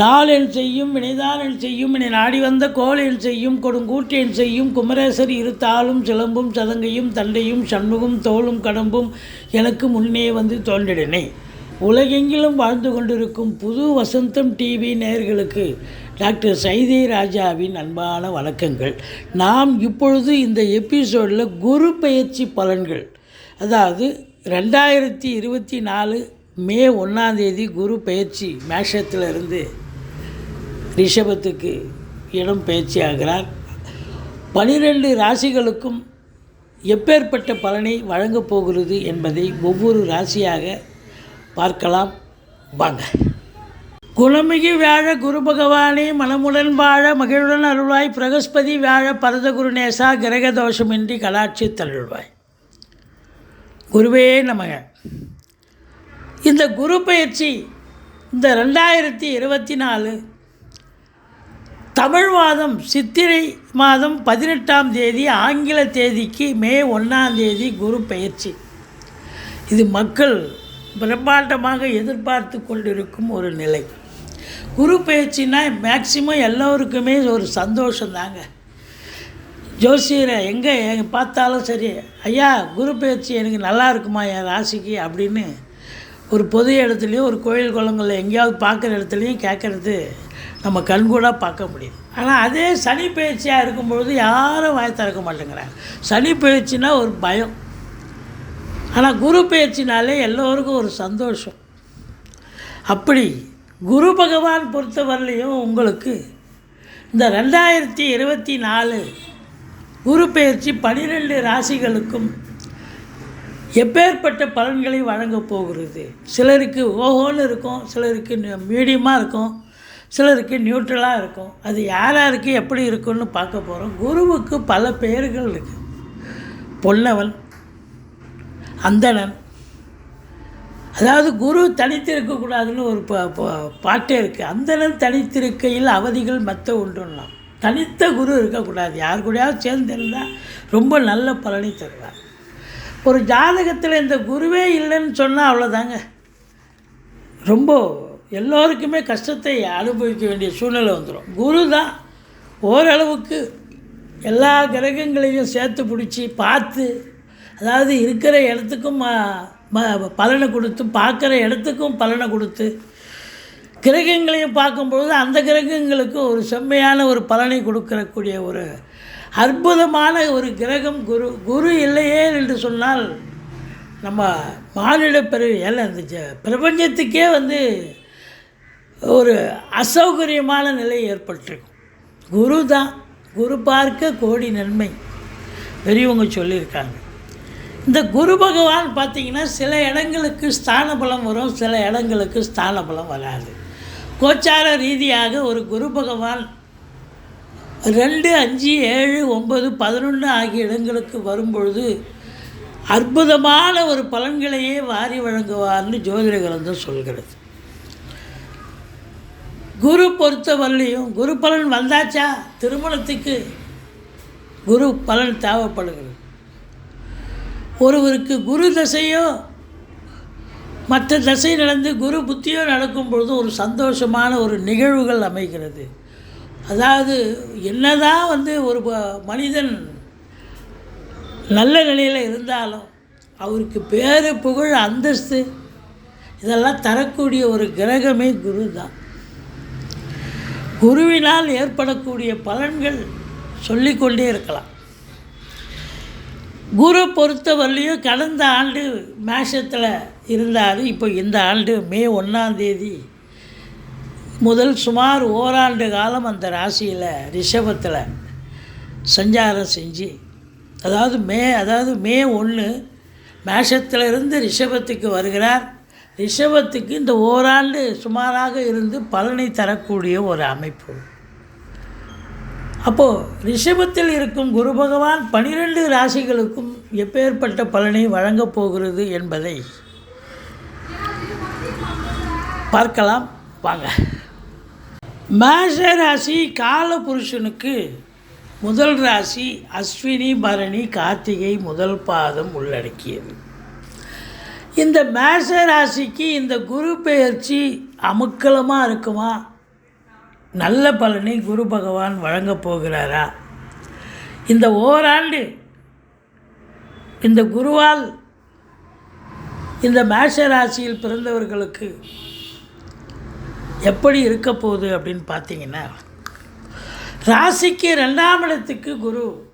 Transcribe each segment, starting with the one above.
நாளென் செய்யும் வினைதானென் செய்யும் என நாடி வந்த கோளென் செய்யும் கொடுங்கூட்டேன் செய்யும் குமரேசர் இரு தாளும் சிலம்பும் சதங்கையும் தண்டையும் சண்முகம் தோளும் கடம்பும் எனக்கு முன்னே வந்து தோன்றிடனே. உலகெங்கிலும் வாழ்ந்து கொண்டிருக்கும் புது வசந்தம் டிவி நேயர்களுக்கு டாக்டர் சைதே ராஜாவின் அன்பான வணக்கங்கள். நாம் இப்பொழுது இந்த எபிசோடில் குரு பயிற்சி பலன்கள் அதாவது ரெண்டாயிரத்தி இருபத்தி நாலு மே ஒன்றாந்தேதி குரு பயிற்சி மேஷத்தில் இருந்து ரிஷபத்துக்கு இடம் பயிற்சியாகிறார். பனிரெண்டு ராசிகளுக்கும் எப்பேற்பட்ட பலனை வழங்கப் போகிறது என்பதை ஒவ்வொரு ராசியாக பார்க்கலாம். வாங்க. குணமிகு வியாழ குரு பகவானே மனமுடன் வாழ மகிழுடன் அருள்வாய் பிரகஸ்பதி வியாழ பரத குருநேசா கிரக தோஷமின்றி கலாட்சி தருள்வாய் குருவே நமக. இந்த குரு பயிற்சி இந்த ரெண்டாயிரத்தி இருபத்தி நாலு தமிழ் மாதம் சித்திரை மாதம் பதினெட்டாம் தேதி ஆங்கில தேதிக்கு மே ஒன்றாம் தேதி குரு பயிற்சி இது மக்கள் பிரம்மாண்டமாக எதிர்பார்த்து கொண்டிருக்கும் ஒரு நிலை. குரு பயிற்சினா மேக்சிமம் எல்லோருக்குமே ஒரு சந்தோஷம் தாங்க ஜோசியரை எங்கே எங்கே பார்த்தாலும் சரி ஐயா குரு பயிற்சி எனக்கு நல்லா இருக்குமா என் ராசிக்கு? அப்படின்னு ஒரு பொது இடத்துலையும் ஒரு கோயில் குளங்களில் எங்கேயாவது பார்க்குற இடத்துலையும் கேட்குறது நம்ம கண்கூடாக பார்க்க முடியுது. ஆனால் அதே சனி பயிற்சியாக இருக்கும்பொழுது யாரும் வாய் திறக்க மாட்டேங்கிறாங்க. சனி பயிற்சினா ஒரு பயம். ஆனால் குரு பயிற்சினாலே எல்லோருக்கும் ஒரு சந்தோஷம். அப்படி குரு பகவான் பொறுத்தவரையிலையும் உங்களுக்கு இந்த ரெண்டாயிரத்தி இருபத்தி நாலு குரு பயிற்சி பனிரெண்டு ராசிகளுக்கும் எப்பேற்பட்ட பலன்களை வழங்கப் போகிறது? சிலருக்கு ஓஹோன்னு இருக்கும் சிலருக்கு மீடியமாக இருக்கும் சிலருக்கு நியூட்ரலாக இருக்கும். அது யார் யாருக்கு எப்படி இருக்குன்னு பார்க்க போகிறோம் குருவுக்கு பல பெயர்கள் இருக்குது பொன்னவன் அந்தணன். அதாவது குரு தனித்திருக்கக்கூடாதுன்னு ஒரு பா- பாட்டே இருக்குது அந்தணன் தனித்திருக்கையில் அவதிகள் மற்ற ஒன்றுலாம் தனித்த குரு இருக்கக்கூடாது யார் கூடயாவது சேர்ந்திருந்தால் ரொம்ப நல்ல பலனை தருவார். ஒரு ஜாதகத்தில் இந்த குருவே இல்லைன்னு சொன்னால் அவ்வளோதாங்க ரொம்ப எல்லோருக்குமே கஷ்டத்தை அனுபவிக்க வேண்டிய சூழ்நிலை வந்துடும் குரு தான் ஓரளவுக்கு எல்லா கிரகங்களையும் சேர்த்து பிடிச்சி பார்த்து அதாவது இருக்கிற இடத்துக்கும் ம- பலனை கொடுத்து பார்க்குற இடத்துக்கும் பலனை கொடுத்து கிரகங்களையும் பார்க்கும்பொழுது அந்த கிரகங்களுக்கு ஒரு செம்மையான ஒரு பலனை கொடுக்கக்கூடிய ஒரு அற்புதமான ஒரு கிரகம் குரு குரு இல்லையே என்று சொன்னால் நம்ம மானிட பிறவி அந்த இந்த ஜ- பிரபஞ்சத்துக்கே வந்து ஒரு அசௌகரியமான நிலை ஏற்பட்டிருக்கும். குரு தான் குரு பார்க்க கோடி நன்மை பெரியவங்க சொல்லியிருக்காங்க. இந்த குரு பகவான் பார்த்திங்கன்னா சில இடங்களுக்கு ஸ்தான பலம் வரும் சில இடங்களுக்கு ஸ்தான பலம் வராது. கோச்சார ரீதியாக ஒரு குரு பகவான் ரெண்டு அஞ்சு ஏழு ஒம்பது பதினொன்று ஆகிய இடங்களுக்கு வரும்பொழுது அற்புதமான ஒரு பலன்களையே வாரி வழங்குவார்னு ஜோதிட கிரந்தம் சொல்கிறது. குரு பொறுத்தவரையிலையும் குரு பலன் வந்தாச்சா? திருமணத்துக்கு குரு பலன் தேவைப்படுகிறது. ஒருவருக்கு குரு தசையோ மற்ற தசை நடந்து குரு புத்தியோ நடக்கும் பொழுது ஒரு சந்தோஷமான ஒரு நிகழ்வுகள் அமைகிறது. அதாவது என்னதான் வந்து ஒரு மனிதன் நல்ல நிலையில் இருந்தாலும் அவருக்கு பேரு புகழ் அந்தஸ்து இதெல்லாம் தரக்கூடிய ஒரு கிரகமே குரு தான் குருவினால் ஏற்படக்கூடிய பலன்கள் சொல்லிக்கொண்டே இருக்கலாம். குரு பொறுத்தவரையிலையும் கடந்த ஆண்டு மேஷத்தில் இருந்தார் இப்போ இந்த ஆண்டு மே ஒன்றாம் தேதி முதல் சுமார் ஓராண்டு காலம் அந்த ராசியில் ரிஷபத்தில் சஞ்சாரம் செஞ்சு அதாவது மே அதாவது மே ஒன்று மேஷத்தில் இருந்து ரிஷபத்துக்கு வருகிறார். ரிஷபத்துக்கு இந்த ஓராண்டு சுமாராக இருந்து பலனை தரக்கூடிய ஒரு அமைப்பு. அப்போது ரிஷபத்தில் இருக்கும் குரு பகவான் பனிரெண்டு ராசிகளுக்கும் எப்பேற்பட்ட பலனை வழங்கப் போகிறது என்பதை பார்க்கலாம். வாங்க. மேஷ ராசி காலபுருஷனுக்கு முதல் ராசி அஸ்வினி பரணி கார்த்திகை முதல் பாதம் உள்ளடக்கியது. இந்த மேஷ ராசிக்கு இந்த குரு பெயர்ச்சி அமுக்கலமாக இருக்குமா? நல்ல பலனை குரு பகவான் வழங்கப் போகிறாரா? இந்த ஓராண்டு இந்த குருவால் இந்த மேஷ ராசியில் பிறந்தவர்களுக்கு எப்படி இருக்க போகுது அப்படின்னு பார்த்தீங்கன்னா ராசிக்கு ரெண்டாம் இடத்துக்கு குரு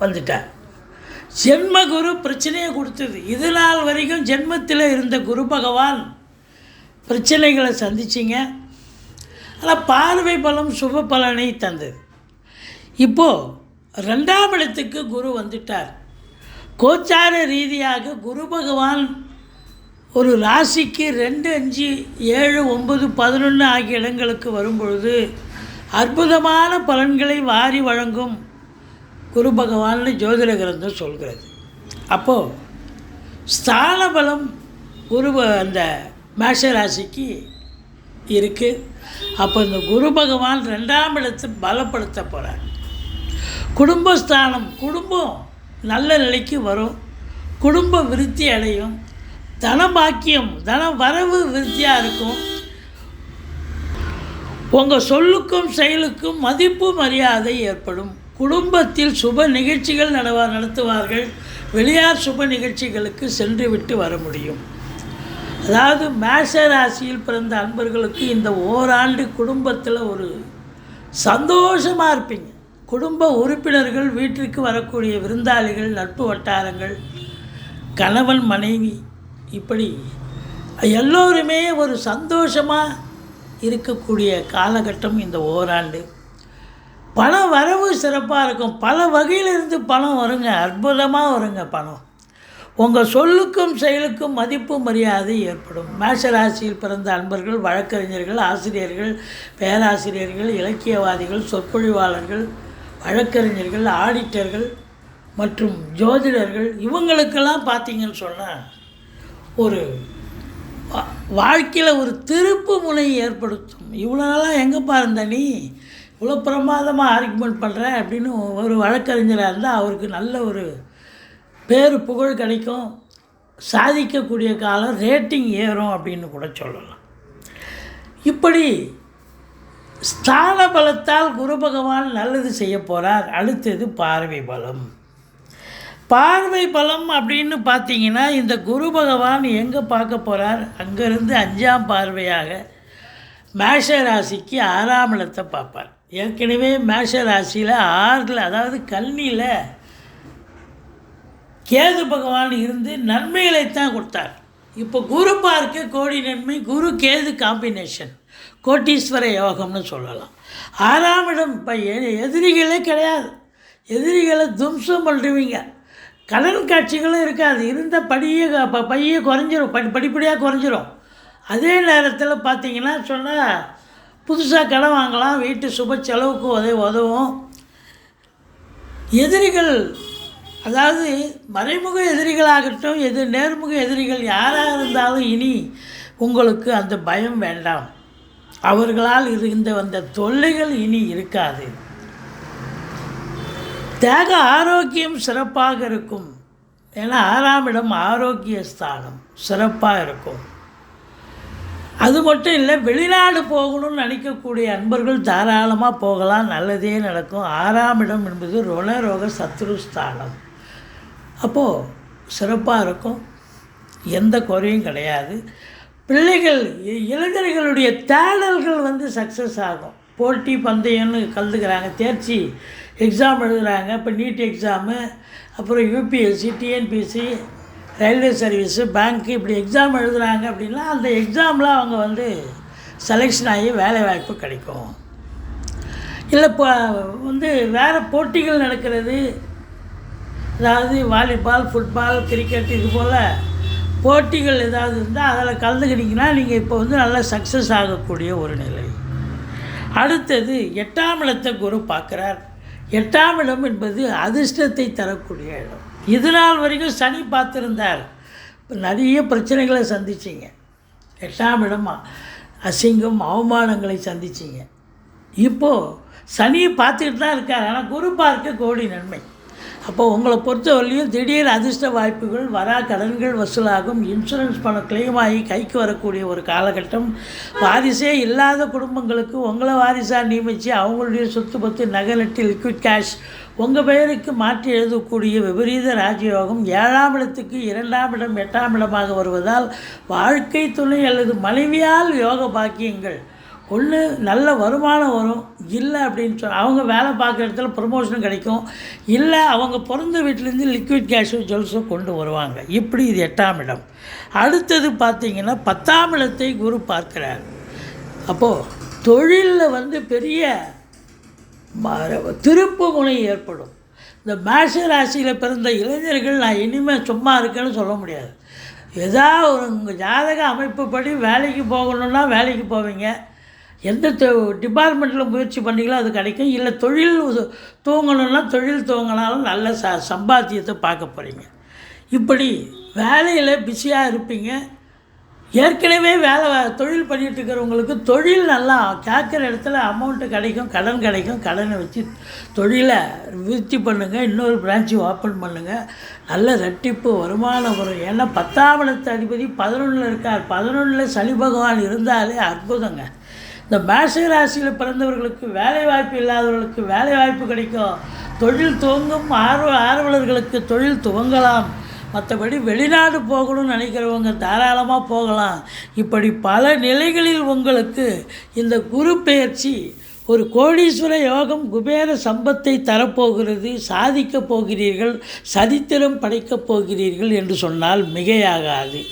வந்துட்டார். ஜென்ம குரு பிரச்சனையை கொடுத்தது. இது நாள் வரைக்கும் ஜென்மத்தில் இருந்த குரு பகவான் பிரச்சனைகளை சந்திச்சிங்க. ஆனால் பார்வை பலம் சுப பலனை தந்தது. இப்போது ரெண்டாம் இடத்துக்கு குரு வந்துட்டார். கோச்சார ரீதியாக குரு பகவான் ஒரு ராசிக்கு ரெண்டு அஞ்சு ஏழு ஒன்பது பதினொன்று ஆகிய இடங்களுக்கு வரும்பொழுது அற்புதமான பலன்களை வாரி வழங்கும் குரு பகவான்னு ஜோதிட கிரந்தம் சொல்கிறது. அப்போது ஸ்தான பலம் குரு அந்த மேஷ ராசிக்கு இருக்குது அப்போ இந்த குரு பகவான் ரெண்டாம் இடத்தை பலப்படுத்த போகிறார் குடும்பஸ்தானம் குடும்பம் நல்ல நிலைக்கு வரும். குடும்ப விருத்தி அடையும். தன பாக்கியம் தன வரவு விருத்தியாக இருக்கும். உங்கள் சொல்லுக்கும் செயலுக்கும் மதிப்பு மரியாதை ஏற்படும். குடும்பத்தில் சுப நிகழ்ச்சிகள் நடவா நடத்துவார்கள். வெளியார் சுப நிகழ்ச்சிகளுக்கு சென்று விட்டு வர முடியும். அதாவது மேஷ ராசியில் பிறந்த அன்பர்களுக்கு இந்த ஓராண்டு குடும்பத்தில் ஒரு சந்தோஷமாக இருப்பீங்க. குடும்ப உறுப்பினர்கள் வீட்டிற்கு வரக்கூடிய விருந்தாளிகள் நட்பு வட்டாரங்கள் கணவன் மனைவி இப்படி எல்லோருமே ஒரு சந்தோஷமாக இருக்கக்கூடிய காலகட்டம் இந்த ஓராண்டு. பண வரவு சிறப்பாக இருக்கும். பல வகையிலிருந்து பணம் வருங்க. அற்புதமாக வருங்க பணம். உங்கள் சொல்லுக்கும் செயலுக்கும் மதிப்பு மரியாதை ஏற்படும். மேஷராசியில் பிறந்த அன்பர்கள் வழக்கறிஞர்கள் ஆசிரியர்கள் பேராசிரியர்கள் இலக்கியவாதிகள் சொற்பொழிவாளர்கள் வழக்கறிஞர்கள் ஆடிட்டர்கள் மற்றும் ஜோதிடர்கள் இவங்களுக்கெல்லாம் பார்த்தீங்கன்னு சொன்னால் ஒரு வாழ்க்கையில் ஒரு திருப்பு முனையை ஏற்படுத்தும். இவ்வளோ நாளாக எங்கேப்பா இருந்த நீ? இவ்வளோ பிரமாதமாக ஆர்குமெண்ட் பண்ணுற அப்படின்னு ஒரு வழக்கறிஞராக இருந்தால் அவருக்கு நல்ல ஒரு பேர் புகழ் கிடைக்கும். சாதிக்கக்கூடிய காலம் ரேட்டிங் ஏறும் அப்படின்னு கூட சொல்லலாம். இப்படி ஸ்தான பலத்தால் குரு பகவான் நல்லது செய்ய போகிறார் அடுத்தது பார்வை பலம். பார்வை பலம் அப்படின்னு பார்த்தீங்கன்னா இந்த குரு பகவான் எங்கே பார்க்க போகிறார் அங்கேருந்து அஞ்சாம் பார்வையாக மேஷ ராசிக்கு ஆறாம் இடத்தை பார்ப்பார். ஏற்கனவே மேஷ ராசியில் ஆறில் அதாவது கன்னியில் கேது பகவான் இருந்து நன்மைகளைத்தான் கொடுத்தார். இப்போ குரு பார்க்க கோடி நன்மை குரு கேது காம்பினேஷன் கோட்டீஸ்வர யோகம்னு சொல்லலாம். ஆறாம் இடம் இப்போ எதிரிகளே கிடையாது. எதிரிகளை தும்சம் பண்ணுறவங்க கடன் காட்சிகளும் இருக்காது. இருந்த படியே க- ப- பையே குறைஞ்சிரும். படி படிப்படியாக குறைஞ்சிரும். அதே நேரத்தில் பார்த்தீங்கன்னா சொன்னால் புதுசாக கடன் வாங்கலாம். வீட்டு சுப செலவுக்கு உதவி உதவும். எதிரிகள் அதாவது மறைமுக எதிரிகளாகட்டும் எது நேர்முக எதிரிகள் யாராக இருந்தாலும் இனி உங்களுக்கு அந்த பயம் வேண்டாம். அவர்களால் இருந்த வந்த தொல்லைகள் இனி இருக்காது. தேக ஆரோக்கியம் சிறப்பாக இருக்கும். ஏன்னா ஆறாம் இடம் ஆரோக்கிய ஸ்தானம் சிறப்பாக இருக்கும். அது மட்டும் இல்லை வெளிநாடு போகணும்னு நினைக்கக்கூடிய அன்பர்கள் தாராளமாக போகலாம். நல்லதே நடக்கும். ஆறாம் இடம் என்பது ருணரோக சத்ருஸ்தானம் அப்போது சிறப்பாக இருக்கும். எந்த குறையும் கிடையாது. பிள்ளைகள் இ- இளைஞர்களுடைய தேடல்கள் வந்து சக்ஸஸ் ஆகும். போட்டி பந்தயம்னு கலந்துக்கிறாங்க. தேர்ச்சி எக்ஸாம் எழுதுகிறாங்க இப்போ நீட் எக்ஸாமு அப்புறம் UPSC TNPSC railway service bank இப்படி எக்ஸாம் எழுதுகிறாங்க அப்படின்னா அந்த எக்ஸாமில் அவங்க வந்து செலெக்ஷன் ஆகி வேலை வாய்ப்பு கிடைக்கும். இல்லை இப்போ வந்து வேறு போட்டிகள் நடக்கிறது. அதாவது வாலிபால் ஃபுட்பால் கிரிக்கெட் இது போல் போட்டிகள் ஏதாவது இருந்தால் அதில் கலந்துக்கிட்டிங்கன்னா நீங்கள் இப்போ வந்து நல்லா சக்ஸஸ் ஆகக்கூடிய ஒரு நிலை. அடுத்தது எட்டாம் இடத்தை குரு பார்க்குறார். எட்டாம் இடம் என்பது அதிர்ஷ்டத்தை தரக்கூடிய இடம். இது நாள் வரைக்கும் சனி பார்த்துருந்தார். இப்போ நிறைய பிரச்சனைகளை சந்திச்சிங்க. எட்டாம் இடமா அசிங்கம் அவமானங்களை சந்திச்சிங்க. இப்போது சனியை பார்த்துக்கிட்டு தான் இருக்கார். ஆனால் குரு பார்க்க கோடி நன்மை. அப்போ உங்களை பொறுத்தவரையிலையும் திடீர் அதிர்ஷ்ட வாய்ப்புகள் வரா கடன்கள் வசூலாகும் இன்சூரன்ஸ் பணம் கிளைம் ஆகி கைக்கு வரக்கூடிய ஒரு காலகட்டம். வாரிசே இல்லாத குடும்பங்களுக்கு உங்களை வாரிசாக நியமித்து அவங்களுடைய சொத்து பத்து நகை நட்டு லிக்விட் கேஷ் உங்கள் பெயருக்கு மாற்றி எழுதக்கூடிய விபரீத ராஜயோகம் ஏழாம் இடத்துக்கு இரண்டாம் இடம் எட்டாம் இடமாக வருவதால் வாழ்க்கை துணை அல்லது மனைவியால் யோக பாக்கியங்கள். ஒன்று நல்ல வருமானம் வரும். இல்லை அப்படின்னு சொல் அவங்க வேலை பார்க்குற இடத்துல ப்ரொமோஷன் கிடைக்கும். இல்லை அவங்க பிறந்த வீட்டிலேருந்து லிக்விட் கேஷோ ஜுவல்ஸோ கொண்டு வருவாங்க. இப்படி இது எட்டாம் இடம். அடுத்தது பார்த்தீங்கன்னா பத்தாம் இடத்தை குரு பார்க்கிறார். அப்போது தொழிலில் வந்து பெரிய ம- திருப்பு முனை ஏற்படும். இந்த மேஷ ராசியில் பிறந்த இளைஞர்கள் நான் இனிமேல் சும்மா இருக்கேன்னு சொல்ல முடியாது. ஏதாவது ஒரு உங்கள் ஜாதக அமைப்புப்படி வேலைக்கு போகணுன்னா வேலைக்கு போவீங்க. எந்த டிபார்ட்மெண்ட்டில் முயற்சி பண்ணீங்களோ அது கிடைக்கும். இல்லை தொழில் உது- தொழில் துவங்கினாலும் நல்ல ச சம்பாத்தியத்தை பார்க்க போகிறீங்க இப்படி வேலையில் பிஸியாக இருப்பீங்க. ஏற்கனவே வேலை தொழில் பண்ணிகிட்டு இருக்கிறவங்களுக்கு தொழில் நல்லா கேட்குற இடத்துல அமௌண்ட்டு கிடைக்கும் கடன் கிடைக்கும். கடனை வச்சு தொழிலை விருத்தி பண்ணுங்கள் இன்னொரு பிரான்ச்சு ஓப்பன் பண்ணுங்கள் நல்ல ரெட்டிப்பு வருமானம் வரும். ஏன்னா பத்தாம் இடத்து அதிபதி பதினொன்றில் இருக்கார். பதினொன்றில் சனி பகவான் இருந்தாலே அற்புதங்க. இந்த மேஷ ராசியில் பிறந்தவர்களுக்கு வேலை வாய்ப்பு இல்லாதவர்களுக்கு வேலை வாய்ப்பு கிடைக்கும். தொழில் துவங்கும் ஆர்வ ஆர்வலர்களுக்கு தொழில் துவங்கலாம். மற்றபடி வெளிநாடு போகணும்னு நினைக்கிறவங்க தாராளமாக போகலாம். இப்படி பல நிலைகளில் உங்களுக்கு இந்த குரு பெயர்ச்சி ஒரு கோடீஸ்வர யோகம் குபேர சம்பத்தை தரப்போகிறது. சாதிக்கப் போகிறீர்கள் சரித்திரம் படைக்கப் போகிறீர்கள் என்று சொன்னால் மிகையாகாது.